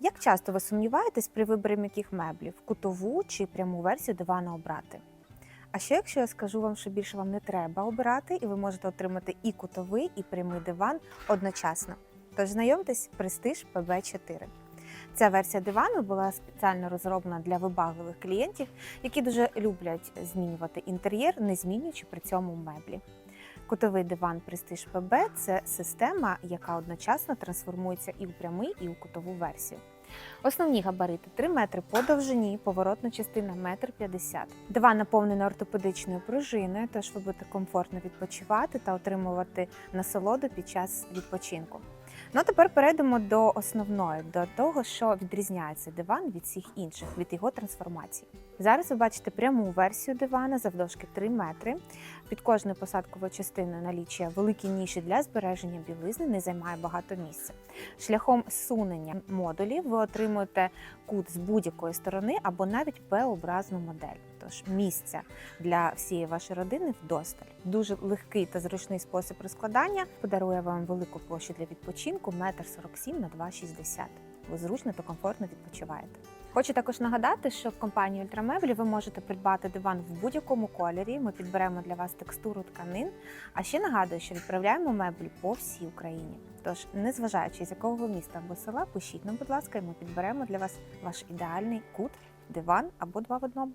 Як часто ви сумніваєтесь при виборі м'яких меблів, кутову чи пряму версію дивана обрати? А що якщо я скажу вам, що більше вам не треба обирати, і ви можете отримати і кутовий, і прямий диван одночасно? Тож знайомтесь, Prestige PB4. Ця версія дивану була спеціально розроблена для вибагливих клієнтів, які дуже люблять змінювати інтер'єр, не змінюючи при цьому меблі. Кутовий диван Prestige PB – це система, яка одночасно трансформується і у прямий, і у кутову версію. Основні габарити 3 метри по довжині, поворотна частина 1,50 м. Диван наповнений ортопедичною пружиною, тож ви будете комфортно відпочивати та отримувати насолоду під час відпочинку. Ну тепер перейдемо до основної, до того, що відрізняє цей диван від всіх інших, від його трансформації. Зараз ви бачите пряму версію дивана завдовжки 3 метри. Під кожною посадковою частиною налічує великі ніші для збереження білизни, не займає багато місця. Шляхом сунення модулів ви отримуєте кут з будь-якої сторони або навіть П-образну модель. Тож місця для всієї вашої родини вдосталь. Дуже легкий та зручний спосіб розкладання подарує вам велику площу для відпочинку 1,47 м на 2,60 м. Ви зручно та комфортно відпочиваєте. Хочу також нагадати, що в компанії Ультрамеблі ви можете придбати диван в будь-якому кольорі. Ми підберемо для вас текстуру тканин. А ще нагадую, що відправляємо меблі по всій Україні. Тож, незважаючи з якого міста або села, пишіть нам, будь ласка, і ми підберемо для вас ваш ідеальний кут, диван або два в одному.